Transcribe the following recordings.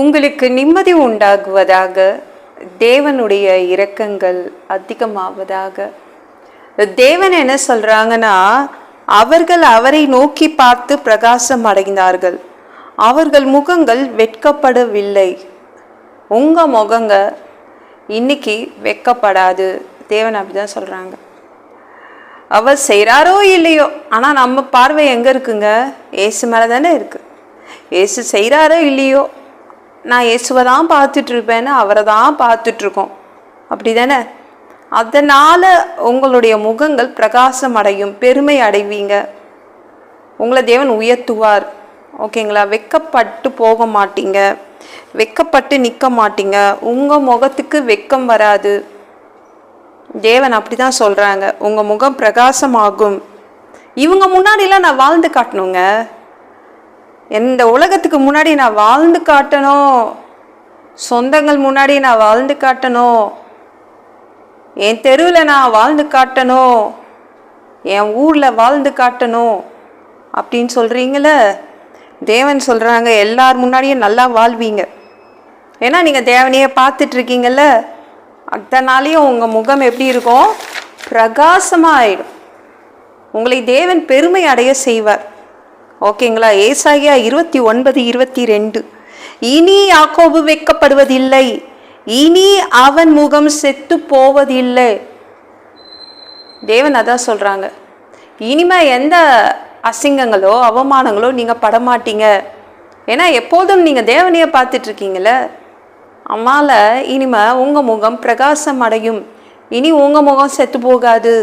உங்களுக்கு நிம்மதி உண்டாகுவதாக தேவனுடைய இரக்கங்கள் அதிகமாவதாக. தேவன் என்ன சொல்கிறாங்கன்னா அவர்கள் அவரை நோக்கி பார்த்து பிரகாசம் அடைந்தார்கள். அவர்கள் முகங்கள் வெட்கப்படவில்லை. உங்கள் முகங்க இன்னைக்கு வெட்கப்படாது. தேவன் அப்படிதான் சொல்கிறாங்க அவர் செய்கிறாரோ இல்லையோ ஆனால் நம்ம பார்வை எங்கே இருக்குங்க? ஏசு மேலே தானே இருக்குது ஏசு செய்கிறாரோ இல்லையோ? நான் இயேசுவை தான் பார்த்துட்டு இருப்பேன்னு அவரை தான் பார்த்துட்ருக்கோம். அப்படி தானே அதனால் உங்களுடைய முகங்கள் பிரகாசம் அடையும் பெருமை அடைவீங்க. உங்களை தேவன் உயர்த்துவார். ஓகேங்களா? வெக்கப்பட்டு போக மாட்டீங்க. வெக்கப்பட்டு நிற்க மாட்டீங்க. உங்கள் முகத்துக்கு வெக்கம் வராது. தேவன் அப்படி தான் சொல்கிறாங்க உங்கள் முகம் பிரகாசமாகும். இவங்க முன்னாடிலாம் நான் வாழ்ந்து காட்டணுங்க. இந்த உலகத்துக்கு முன்னாடி நான் வாழ்ந்து காட்டணும் சொந்தங்கள் முன்னாடி நான் வாழ்ந்து காட்டணும் என் தெருவில் நான் வாழ்ந்து காட்டணும் என் ஊரில் வாழ்ந்து காட்டணும் அப்படின்னு சொல்கிறீங்களே தேவன் சொல்கிறாங்க எல்லார் முன்னாடியும் நல்லா வாழ்வீங்க. ஏன்னா நீங்கள் தேவனையே பார்த்துட்டு இருக்கீங்கல்ல அதனாலேயும் உங்கள் முகம் எப்படி இருக்கும்? பிரகாசமாக ஆயிடும் உங்களை தேவன் பெருமை அடைய செய்வார். ஓகேங்களா? ஏசாயா இருபத்தி ஒன்பது இருபத்தி ரெண்டு. இனி யாக்கோபு வெட்கப்படுவதில்லை இனி அவன் முகம் செத்து போவதில்லை. தேவன் அதான் சொல்கிறாங்க இனிமே எந்த அசிங்கங்களோ அவமானங்களோ நீங்கள் படமாட்டீங்க. ஏன்னா எப்போதும் நீங்கள் தேவனையே பார்த்துட்டு அம்மால அதனால் இனிமே உங்கள் முகம் பிரகாசம் அடையும். இனி உங்கள் முகம் செத்து போகாது.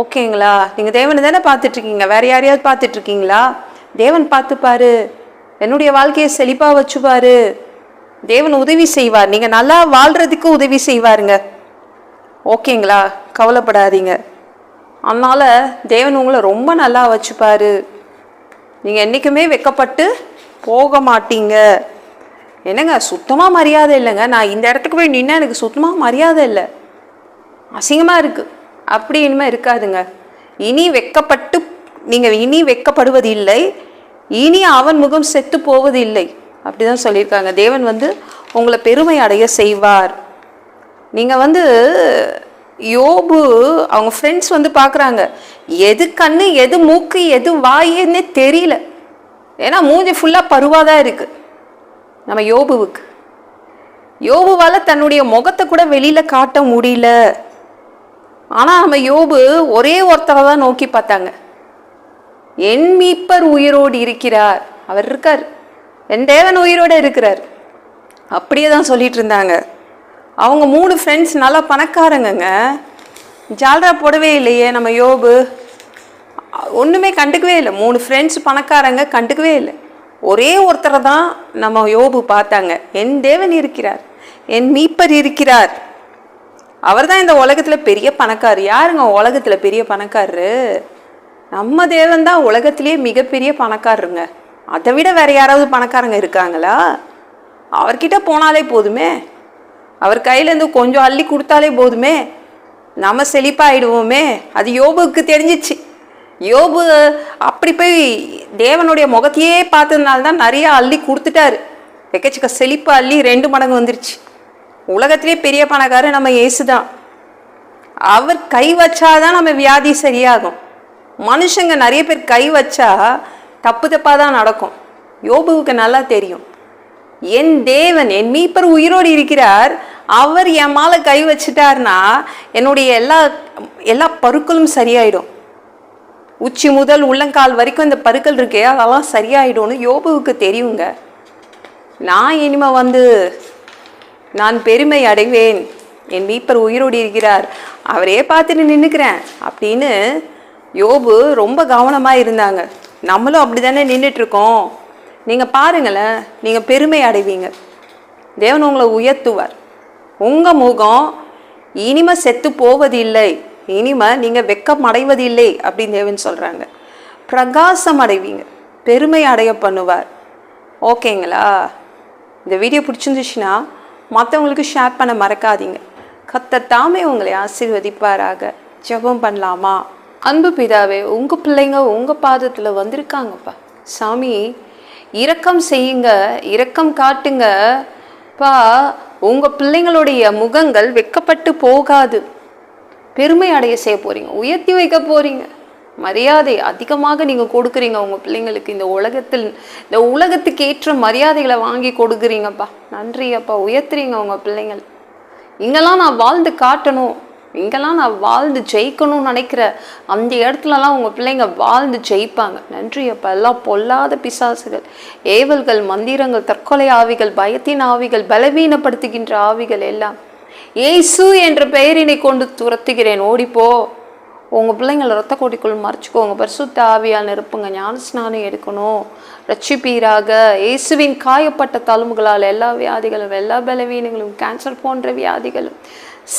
ஓகேங்களா? நீங்கள் தேவனை தானே பார்த்துட்ருக்கீங்க. வேறு யாரையாவது பார்த்துட்ருக்கீங்களா? தேவன் பார்த்துப்பாரு. என்னுடைய வாழ்க்கையை செழிப்பாக வச்சுப்பார். தேவன் உதவி செய்வார். நீங்கள் நல்லா வாழ்கிறதுக்கு உதவி செய்வாருங்க. ஓகேங்களா? கவலைப்படாதீங்க. அதனால் தேவன் உங்களை ரொம்ப நல்லா வச்சுப்பார். நீங்கள் என்றைக்குமே வெக்கப்பட்டு போக மாட்டீங்க. என்னங்க சுத்தமாக மரியாதை இல்லைங்க? நான் இந்த இடத்துக்கு போய் நின்னா எனக்கு சுத்தமாக மரியாதை இல்லை. அசிங்கமாக இருக்குது அப்படி இனிமேல் இருக்காதுங்க. இனி வெக்கப்பட்டு நீங்கள் இனி வெக்கப்படுவது இல்லை இனி அவன் முகம் செத்து போவது இல்லை அப்படி தான் சொல்லியிருக்காங்க. தேவன் வந்து உங்களை பெருமை அடைய செய்வார். நீங்கள் வந்து யோபு அவங்க ஃப்ரெண்ட்ஸ் வந்து பார்க்குறாங்க எது கண்ணு எது மூக்கு எது வாயேன்னே தெரியல. ஏன்னா மூஞ்சி ஃபுல்லாக பருவாக தான் இருக்குது நம்ம யோபுவுக்கு. யோபுவால் தன்னுடைய முகத்தை கூட வெளியில் காட்ட முடியல. ஆனால் நம்ம யோபு ஒரே ஒருத்தரை தான் நோக்கி பார்த்தாங்க. என் மீட்பர் உயிரோடு இருக்கிறார். அவர் இருக்கார். என் தேவன் உயிரோடு இருக்கிறார். அப்படியே தான் சொல்லிட்டு இருந்தாங்க. அவங்க மூணு ஃப்ரெண்ட்ஸ் நல்லா பணக்காரங்கங்க. ஜால்ரா போடவே இல்லையே நம்ம யோபு. ஒன்றுமே கண்டுக்கவே இல்லை. மூணு ஃப்ரெண்ட்ஸ் பணக்காரங்க கண்டுக்கவே இல்லை. ஒரே ஒருத்தரை தான் நம்ம யோபு பார்த்தாங்க. என் தேவன் இருக்கிறார். என் மீப்பர் இருக்கிறார். அவர் தான் இந்த உலகத்தில் பெரிய பணக்காரர் யாருங்க உலகத்தில் பெரிய பணக்காரரு? நம்ம தேவன் தான் உலகத்திலேயே மிகப்பெரிய பணக்காரருங்க. அதை விட வேற யாராவது பணக்காரங்க இருக்காங்களா? அவர்கிட்ட போனாலே போதுமே. அவர் கையிலேருந்து கொஞ்சம் அள்ளி கொடுத்தாலே போதுமே. நம்ம செழிப்பாயிடுவோமே. அது யோபுக்கு தெரிஞ்சிச்சு. யோபு அப்படி போய் தேவனுடைய முகத்தையே பார்த்ததுனால தான் நிறைய அள்ளி கொடுத்துட்டாரு. எக்கச்சக்க செழிப்பு அள்ளி ரெண்டு மடங்கு வந்துருச்சு. உலகத்திலே பெரிய பணக்காரர் நம்ம இயேசு தான் அவர் கை வச்சாதான் நம்ம வியாதி சரியாகும். மனுஷங்க நிறைய பேர் கை வச்சா தப்பு தப்பாக தான் நடக்கும். யோபுவுக்கு நல்லா தெரியும். என் தேவன் என் மீப்பர் உயிரோடு இருக்கிறார். அவர் என் மேலே கை வச்சிட்டார்னா என்னுடைய எல்லா எல்லா பருக்களும் சரியாயிடும். உச்சி முதல் உள்ளங்கால் வரைக்கும் இந்த பருக்கள் இருக்கே அதெல்லாம் சரியாயிடும்னு யோபுவுக்கு தெரியுங்க. நான் இனிமே வந்து நான் பெருமை அடைவேன். என் மீப்பர் உயிரோடு இருக்கிறார். அவரே பார்த்துட்டு நின்றுக்கிறேன் அப்படின்னு யோபு ரொம்ப கவனமாக இருந்தாங்க. நம்மளும் அப்படி தானே நின்றுட்டுருக்கோம் நீங்கள் பாருங்களேன் நீங்கள் பெருமை அடைவீங்க. தேவன் உங்களை உயர்த்துவார். உங்கள் முகம் இனிமே செத்து போவதில்லை. இனிமே நீங்கள் வெக்கம் அடைவதில்லை அப்படின்னு தேவன் சொல்கிறாங்க பிரகாசம் அடைவீங்க. பெருமை அடைய பண்ணுவார். ஓகேங்களா? இந்த வீடியோ பிடிச்சிருந்துச்சுன்னா மற்றவங்களுக்கு ஷேர் பண்ண மறக்காதீங்க. கத்த தாமே உங்களை ஆசீர்வதிப்பாராக. ஜெபம் பண்ணலாமா? அன்பு பிதாவே உங்கள் பிள்ளைங்க உங்கள் பாதத்தில் வந்திருக்காங்கப்பா. சாமி இரக்கம் செய்யுங்க இரக்கம் காட்டுங்க பா உங்கள் பிள்ளைங்களுடைய முகங்கள் வெக்கப்பட்டு போகாது. பெருமை அடைய செய்ய போகிறீங்க உயர்த்தி வைக்க போகிறீங்க மரியாதை அதிகமாக நீங்கள் கொடுக்குறீங்க. உங்கள் பிள்ளைங்களுக்கு இந்த உலகத்தில் இந்த உலகத்துக்கு ஏற்ற மரியாதைகளை வாங்கி கொடுக்குறீங்கப்பா. நன்றி அப்பா உயர்த்துறீங்க உங்கள் பிள்ளைங்கள். இங்கெல்லாம் நான் வாழ்ந்து காட்டணும். இங்கெல்லாம் நான் வாழ்ந்து ஜெயிக்கணும்னு நினைக்கிற அந்த இடத்துலலாம் உங்கள் பிள்ளைங்க வாழ்ந்து ஜெயிப்பாங்க. நன்றி அப்பா எல்லாம் பொல்லாத பிசாசுகள். ஏவல்கள் மந்திரங்கள் தற்கொலை ஆவிகள் பயத்தின் ஆவிகள் பலவீனப்படுத்துகின்ற ஆவிகள் எல்லாம். ஏசு என்ற பெயரினை கொண்டு துரத்துகிறேன். ஓடிப்போ. உங்கள் பிள்ளைங்களை ரத்த கோடிக்குள் மறைச்சிக்கோங்க. பரிசுத்த ஆவியால் நிரப்புங்க. ஞான ஸ்நானம் எடுக்கணும். ரட்சிப்பீராக இயேசுவின் காயப்பட்ட தழும்புகளால் எல்லா வியாதிகளும் எல்லா பலவீனங்களும் கேன்சர் போன்ற வியாதிகளும்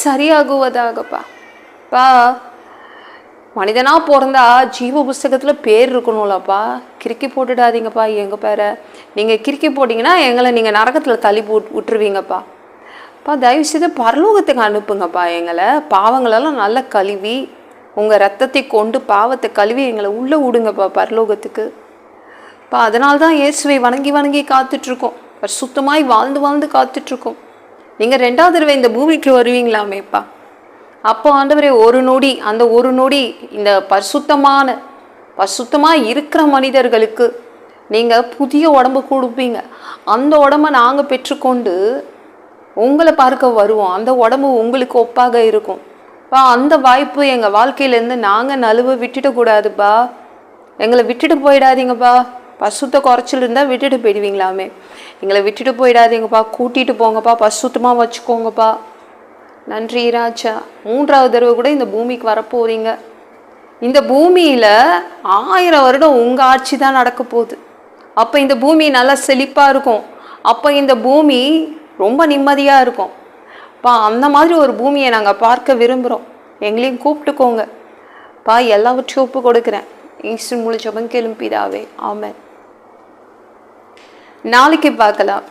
சரியாகுவதாகப்பா. பா மனிதனாக பிறந்தா ஜீவ புஸ்தகத்தில் பேர் இருக்கணும்லப்பா. கிறுக்கி போட்டுடாதீங்கப்பா. எங்கள் பேரை நீங்கள் கிறுக்கி போட்டிங்கன்னா எங்களை நீங்கள் நரகத்தில் தள்ளி போட்டு விட்டுருவீங்கப்பா. பா தயவு செய்து பரலோகத்துக்கு அனுப்புங்கப்பா எங்களை. பாவங்களெல்லாம் நல்லா கழுவி உங்கள் ரத்தத்தை கொண்டு பாவத்தை கழுவி எங்களை உள்ளே விடுங்கப்பா பரலோகத்துக்கு. பா அதனால தான் இயேசுவை வணங்கி வணங்கி காத்துட்ருக்கோம். சுத்தமாய் வாழ்ந்து வாழ்ந்து காத்துட்ருக்கோம். நீங்கள் ரெண்டாவது தடவை இந்த பூமிக்கு வருவீங்களாமேப்பா அப்போ. ஆண்டவரே ஒரு நொடி அந்த ஒரு நொடி இந்த பரிசுத்தமான பரிசுத்தமாக இருக்கிற மனிதர்களுக்கு நீங்கள் புதிய உடம்பு கொடுப்பீங்க. அந்த உடம்ப நாங்கள் பெற்றுக்கொண்டு உங்களை பார்க்க வருவோம். அந்த உடம்பு உங்களுக்கு ஒப்பாக இருக்கும். பா அந்த வாய்ப்பு எங்கள் வாழ்க்கையிலேருந்து நாங்கள் நழுவ விட்டுடக்கூடாதுப்பா எங்களை விட்டுட்டு போயிடாதீங்கப்பா. பசுத்த குறைச்சல் இருந்தால் விட்டுட்டு போயிடுவீங்களாமே. எங்களை விட்டுட்டு போயிடாதீங்கப்பா. கூட்டிகிட்டு போங்கப்பா. பசுத்தமாக வச்சுக்கோங்கப்பா. நன்றி ராஜா. மூன்றாவது தடவை கூட இந்த பூமிக்கு வரப்போகிறீங்க இந்த பூமியில் ஆயிரம் வருடம் உங்கள் ஆட்சி தான் நடக்க போகுது. அப்போ இந்த பூமி நல்லா செழிப்பாக இருக்கும். அப்போ இந்த பூமி ரொம்ப நிம்மதியாக இருக்கும். பா அந்த மாதிரி ஒரு பூமியை நாங்கள் பார்க்க விரும்புகிறோம் எங்களையும் கூப்பிட்டுக்கோங்க. பா எல்லாவற்றையும் ஒப்பு கொடுக்குறேன் ஈஸ்வன் முழு ஜபம் கேளும் பிதாவே நாளைக்கு பார்க்கலாம்.